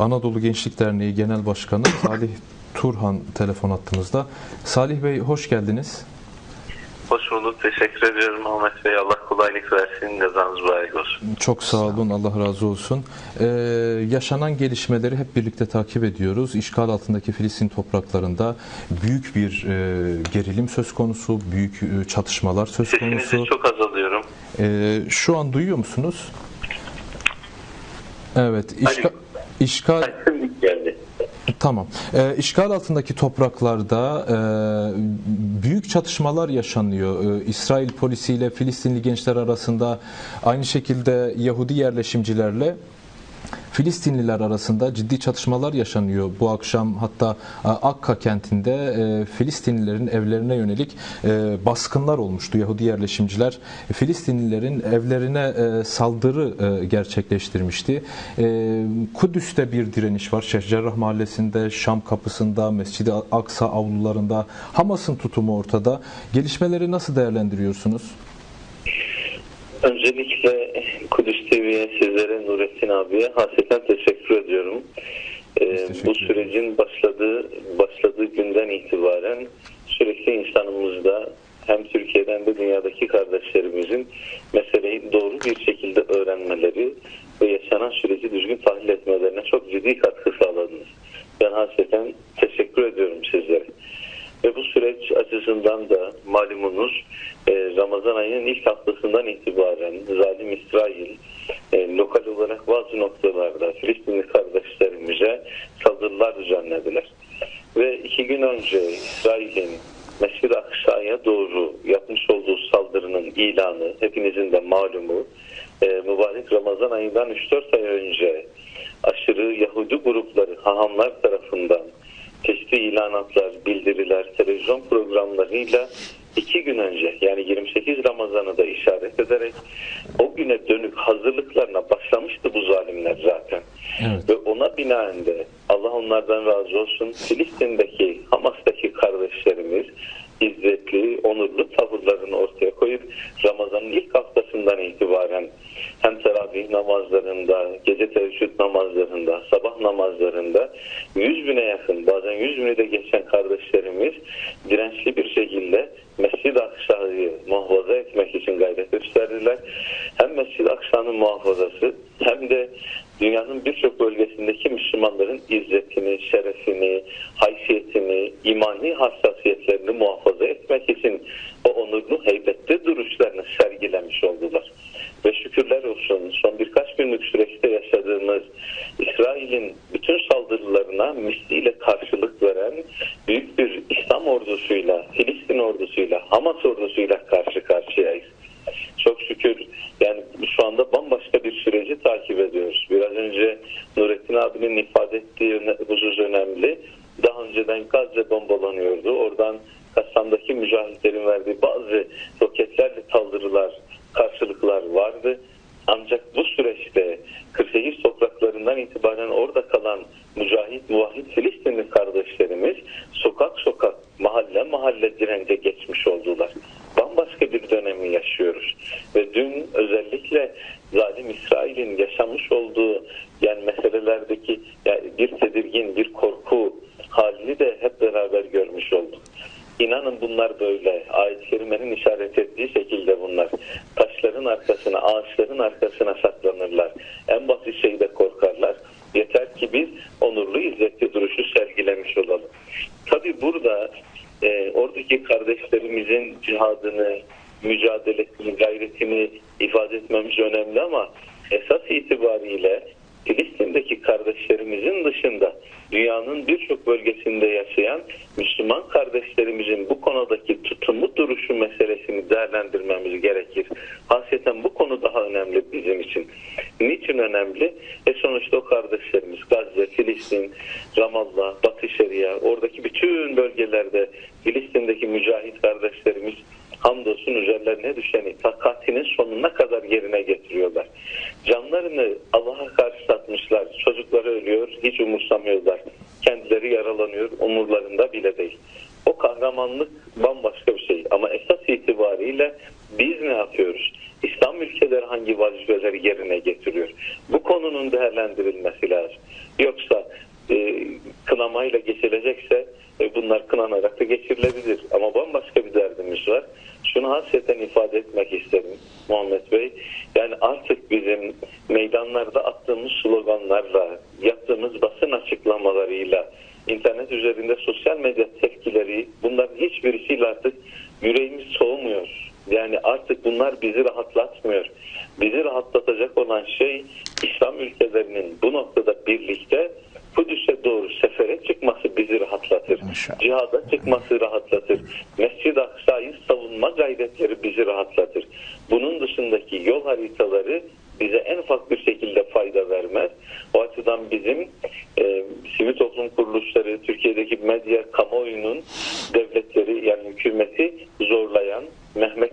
Anadolu Gençlik Derneği Genel Başkanı Salih Turhan telefon attığımızda. Salih Bey hoş geldiniz. Hoş bulduk. Teşekkür ediyorum Ahmet Bey. Allah kolaylık versin. Yazanız mübarek olsun. Çok sağ olun. Allah razı olsun. Ee, yaşanan gelişmeleri hep birlikte takip ediyoruz. İşgal altındaki Filistin topraklarında büyük bir e, gerilim söz konusu, büyük e, çatışmalar söz Sesinizi konusu. çok az alıyorum. Ee, şu an duyuyor musunuz? Evet. işga- İşgal Şimdi geldi. Tamam. Ee, işgal altındaki topraklarda e, büyük çatışmalar yaşanıyor. Ee, İsrail polisiyle Filistinli gençler arasında aynı şekilde Yahudi yerleşimcilerle Filistinliler arasında ciddi çatışmalar yaşanıyor. Bu akşam hatta e, Akka kentinde e, Filistinlilerin evlerine yönelik e, baskınlar olmuştu. Yahudi yerleşimciler Filistinlilerin evlerine saldırı gerçekleştirmişti. Kudüs'te bir direniş var. Şeyh Mahallesi'nde, Şam kapısında, Mescid-i Aksa avlularında Hamas'ın tutumu ortada. Gelişmeleri nasıl değerlendiriyorsunuz? Öncelikle Kudüs TV'ye, sizlere, Nurettin abiye hasreten teşekkür ediyorum. Ee, teşekkür bu sürecin başladığı başladığı günden itibaren sürekli insanımızda hem Türkiye'den de dünyadaki kardeşlerimizin meseleyi doğru bir şekilde öğrenmeleri ve yaşanan süreci düzgün tahlil etmelerine çok ciddi katkı sağladınız. Ben hasreten teşekkür ediyorum sizlere. Ve bu süreç açısından da malumunuz e, Ramazan ayının ilk haftasından itibaren zalim İsrail e, lokal olarak bazı noktalarda Filistinli kardeşlerimize saldırılar düzenlediler. Ve iki gün önce İsrail'in Mescid-i Aksa'ya doğru yapmış olduğu saldırının ilanı hepinizin de malumu e, mübarek Ramazan ayından 3-4 ay önce aşırı Yahudi grupları hahamlar tarafından çeşitli ilanatlar, bildiriler, televizyon programlarıyla iki gün önce yani 28 Ramazan'ı da işaret ederek o güne dönük hazırlıklarına başlamıştı bu zalimler zaten. Evet. Ve ona binaen de Allah onlardan razı olsun Filistin'deki Hamas'taki kardeşlerimiz izzetli, onurlu tavırlarını ortaya koyup Ramazan'ın ilk haftasından itibaren hem teravih namazlarında, gece teheccüd namazlarında, sabah namazlarında 100 bine yakın, bazen 100 bini de geçen kardeşlerimiz dirençli bir şekilde Mescid-i Aksa'yı muhafaza etmek için gayret gösterdiler. Hem Mescid-i Aksa'nın muhafazası hem de dünyanın birçok bölgesindeki Müslümanların izzetini, şerefini, haysiyetini, imani hassasiyetlerini muhafaza etmek için o onurlu heybetli duruşlarını sergilemiş oldular. Ve şükürler olsun son birkaç günlük süreçte yaşadığımız İsrail'in bütün saldırılarına misliyle karşılık veren büyük bir İslam ordusuyla, Filistin ordusuyla, Hamas ordusuyla karşı karşıyayız. Çok şükür yani şu anda bambaşka bir süreci takip ediyoruz. Biraz önce Abinin ifade ettiği husus önemli. Daha önceden Gazze bombalanıyordu. Oradan Kassam'daki mücahitlerin verdiği bazı roketlerle saldırılar, karşılıklar vardı. Ancak bu süreçte 48 topraklarından itibaren orada kalan mücahit, muvahhid Filistinli kardeşlerimiz sokak sokak, mahalle mahalle dirence geçmiş oldular. Bambaşka bir dönemi yaşıyoruz. Ve dün özellikle zalim İsrail'in yaşamış olduğu yani meselelerdeki yani bir tedirgin, bir korku halini de beraber görmüş olduk. İnanın bunlar böyle. Ayet-i Kerime'nin işaret ettiği şekilde bunlar. Taşların arkasına, ağaçların arkasına saklanırlar. En basit şeyde korkarlar. Yeter ki biz onurlu, izzetli duruşu sergilemiş olalım. Tabi burada e, oradaki kardeşlerimizin cihadını, mücadelesini, gayretini ifade etmemiz önemli ama esas itibariyle Filistin'deki kardeşlerimizin dışında dünyanın birçok bölgesinde yaşayan Müslüman kardeşlerimizin bu konudaki tutumu duruşu meselesini değerlendirmemiz gerekir. Hasreten bu konu daha önemli bizim için. Niçin önemli? E sonuçta o kardeşlerimiz Gazze, Filistin, Ramallah, Batı Şeria, oradaki bütün bölgelerde Filistin'deki mücahit kardeşlerimiz hamdolsun üzerlerine düşeni takatinin sonuna kadar yerine getiriyorlar. Canlarını hiç umursamıyorlar. Kendileri yaralanıyor, umurlarında bile değil. O kahramanlık bambaşka bir şey. Ama esas itibariyle biz ne yapıyoruz? İslam ülkeleri hangi vazifeleri yerine getiriyor? Bu konunun değerlendirilmesi lazım. Yoksa e, kınamayla geçilecekse e, bunlar kınanarak da geçirilebilir. Ama bambaşka bir derdimiz var. Şunu hasreten ifade etmek isterim Muhammed Bey. Yani artık bizim meydanlarda attığımız sloganlarla, yaptığımız basın açıklamalarıyla, internet üzerinde sosyal medya tepkileri bunların hiçbirisiyle artık yüreğimiz soğumuyor. Yani artık bunlar bizi rahatlatmıyor. Bizi rahatlatacak olan şey İslam ülkelerinin bu noktada birlikte Kudüs'e doğru sefere çıkması bizi rahatlatır. İnşallah. Cihada çıkması rahatlatır. Mescid-i Aksa'yı savunma gayretleri bizi rahatlatır. Bunun dışındaki yol haritaları bize en ufak bir şekilde fayda vermez. O açıdan bizim e, sivil toplum kuruluşları, Türkiye'deki medya, kamuoyunun devletleri yani hükümeti zorlayan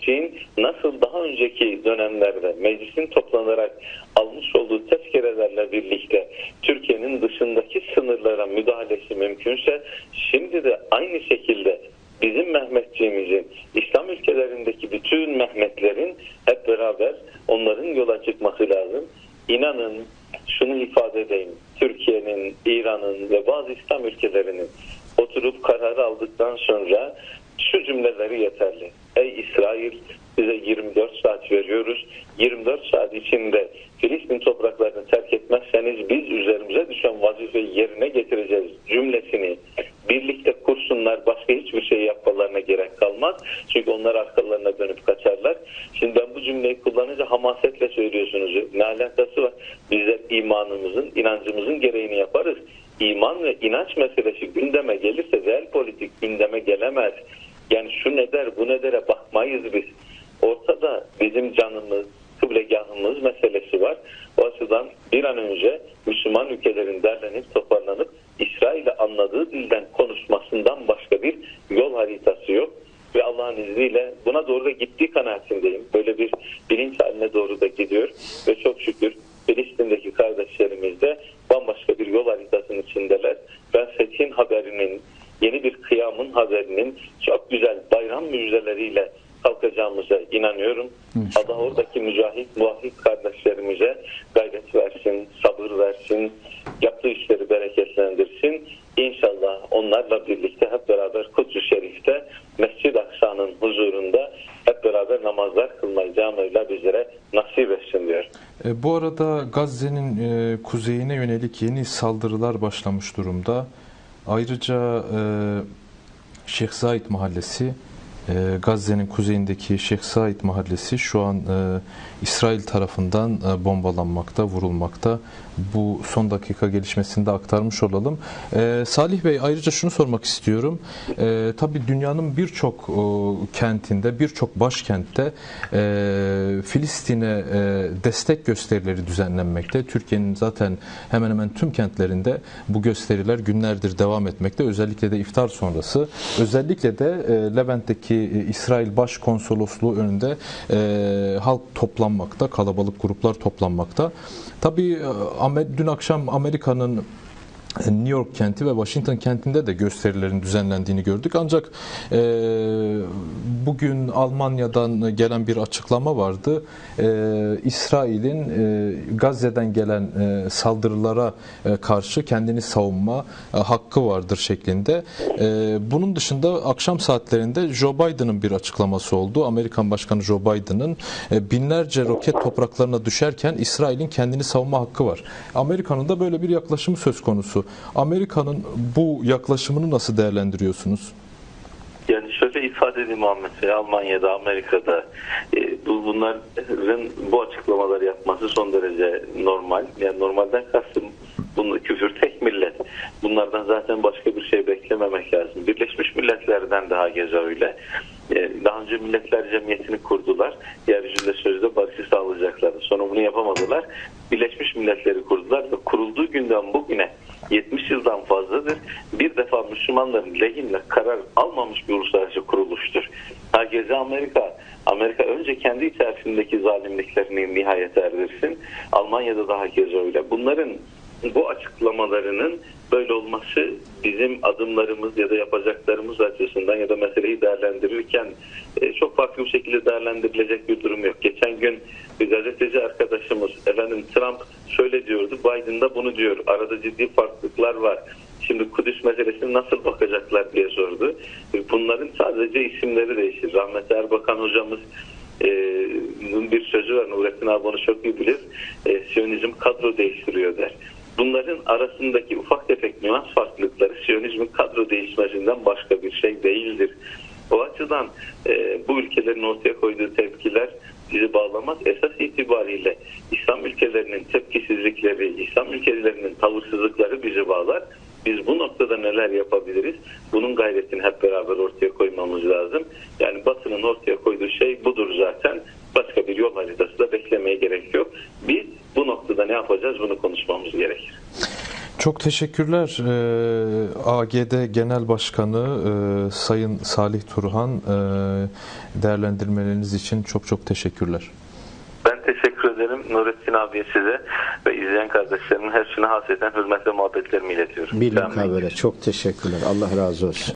Mehmetçiğin nasıl daha önceki dönemlerde meclisin toplanarak almış olduğu tezkerelerle birlikte Türkiye'nin dışındaki sınırlara müdahalesi mümkünse şimdi de aynı şekilde bizim Mehmetçiğimizin İslam ülkelerindeki bütün Mehmetlerin hep beraber onların yola çıkması lazım. İnanın şunu ifade edeyim. Türkiye'nin, İran'ın ve bazı İslam ülkelerinin oturup kararı aldıktan sonra şu cümleleri yeterli. Ey İsrail size 24 saat veriyoruz. 24 saat içinde Filistin topraklarını terk etmezseniz biz üzerimize düşen vazifeyi yerine getireceğiz cümlesini birlikte kursunlar başka hiçbir şey yapmalarına gerek kalmaz. Çünkü onlar arkalarına dönüp kaçarlar. Şimdi ben bu cümleyi kullanınca hamasetle söylüyorsunuz. Ne alakası var? Bizler imanımızın, inancımızın gereğini yaparız. İman ve inanç meselesi gündeme gelirse real politik gündeme gelemez. Yani şu ne der bu ne dere bakmayız biz. Ortada bizim canımız, kıblegahımız meselesi var. O açıdan bir an önce Müslüman ülkelerin derlenip toparlanıp İsrail'e anladığı dilden konuşmasından başka bir yol haritası yok. Ve Allah'ın izniyle buna doğru da gittiği kanaatindeyim. Böyle bir bilinç haline doğru da gidiyor. Ve çok şükür Filistin'deki kardeşlerimiz de bambaşka bir yol haritasının içindeler. Ben fethin haberinin, yeni bir kıyamın haberinin çok güzel müjdeleriyle kalkacağımıza inanıyorum. Allah oradaki mücahit, muahit kardeşlerimize gayret versin, sabır versin, yaptığı işleri bereketlendirsin. İnşallah onlarla birlikte hep beraber Kudüs-ü Şerif'te Mescid-i Aksa'nın huzurunda hep beraber namazlar kılmayı Cenab-ı bizlere nasip etsin diyor. E, bu arada Gazze'nin e, kuzeyine yönelik yeni saldırılar başlamış durumda. Ayrıca e, Şeyh Zayed Mahallesi, e, Gazze'nin kuzeyindeki Şeyh Zayed Mahallesi şu an e, İsrail tarafından e, bombalanmakta, vurulmakta. Bu son dakika gelişmesini de aktarmış olalım. E, Salih Bey ayrıca şunu sormak istiyorum. E, tabii dünyanın birçok e, kentinde, birçok başkentte e, Filistin'e e, destek gösterileri düzenlenmekte. Türkiye'nin zaten hemen hemen tüm kentlerinde bu gösteriler günlerdir devam etmekte. Özellikle de iftar sonrası. Özellikle de e, Levent'teki e, İsrail Başkonsolosluğu önünde e, halk toplanmakta, kalabalık gruplar toplanmakta. Tabii e, dün akşam Amerika'nın New York kenti ve Washington kentinde de gösterilerin düzenlendiğini gördük. Ancak e, bugün Almanya'dan gelen bir açıklama vardı. E, İsrail'in e, Gazze'den gelen e, saldırılara e, karşı kendini savunma e, hakkı vardır şeklinde. E, bunun dışında akşam saatlerinde Joe Biden'ın bir açıklaması oldu. Amerikan Başkanı Joe Biden'ın e, binlerce roket topraklarına düşerken İsrail'in kendini savunma hakkı var. Amerika'nın da böyle bir yaklaşımı söz konusu. Amerika'nın bu yaklaşımını nasıl değerlendiriyorsunuz? Yani şöyle ifade edeyim Muhammed Bey, Almanya'da, Amerika'da e, bu, bunların bu açıklamaları yapması son derece normal. Yani normalden kastım bunu küfür tek millet. Bunlardan zaten başka bir şey beklememek lazım. Birleşmiş Milletler'den daha geze öyle. E, daha önce Milletler Cemiyeti'ni kurdular. Yeryüzünde sözde barışı sağlayacaklardı. Sonra bunu yapamadılar. Birleşmiş Milletler'i kurdular ve kurulduğu günden bugüne 70 yıldan fazladır bir defa Müslümanların lehine karar almamış bir uluslararası kuruluştur. Herkese Amerika, Amerika önce kendi içerisindeki zalimliklerini nihayet erdirsin. Almanya'da da herkese öyle. Bunların bu açıklamalarının böyle olması bizim adımlarımız ya da yapacaklarımız açısından ya da meseleyi değerlendirirken e, çok farklı bir şekilde değerlendirilecek bir durum yok. Geçen gün bir gazeteci arkadaşımız efendim Trump şöyle diyordu, Biden da bunu diyor. Arada ciddi farklılıklar var. Şimdi Kudüs meselesine nasıl bakacaklar diye sordu. Bunların sadece isimleri değişir. Rahmetli Erbakan hocamız e, bir sözü var. Nurettin abi onu çok iyi bilir. E, Siyonizm kadro değiştiriyor der. Bunların arasındaki ufak tefek nüans farklılıkları Siyonizmin kadro değişmesinden başka bir şey değildir. O açıdan e, bu ülkelerin ortaya koyduğu tepkiler bizi bağlamaz. Esas itibariyle İslam ülkelerinin tepkisizlikleri, İslam ülkelerinin tavırsızlıkları bizi bağlar. Biz bu noktada neler yapabiliriz? Bunun gayretini hep beraber ortaya koymamız lazım. Yani Batı'nın ortaya koyduğu şey budur zaten. Başka bir yol haritası da beklemeye gerek yok. Biz bu noktada ne yapacağız bunu konuşmamız gerekir. Çok teşekkürler. Ee, AGD Genel Başkanı e, Sayın Salih Turhan e, değerlendirmeleriniz için çok çok teşekkürler. Ben teşekkür ederim Nurettin abiye size ve izleyen kardeşlerimin her şuna hasreten hürmet ve muhabbetlerimi iletiyorum. Bir Selamünaleyküm. mukabele. Çok teşekkürler. Allah razı olsun.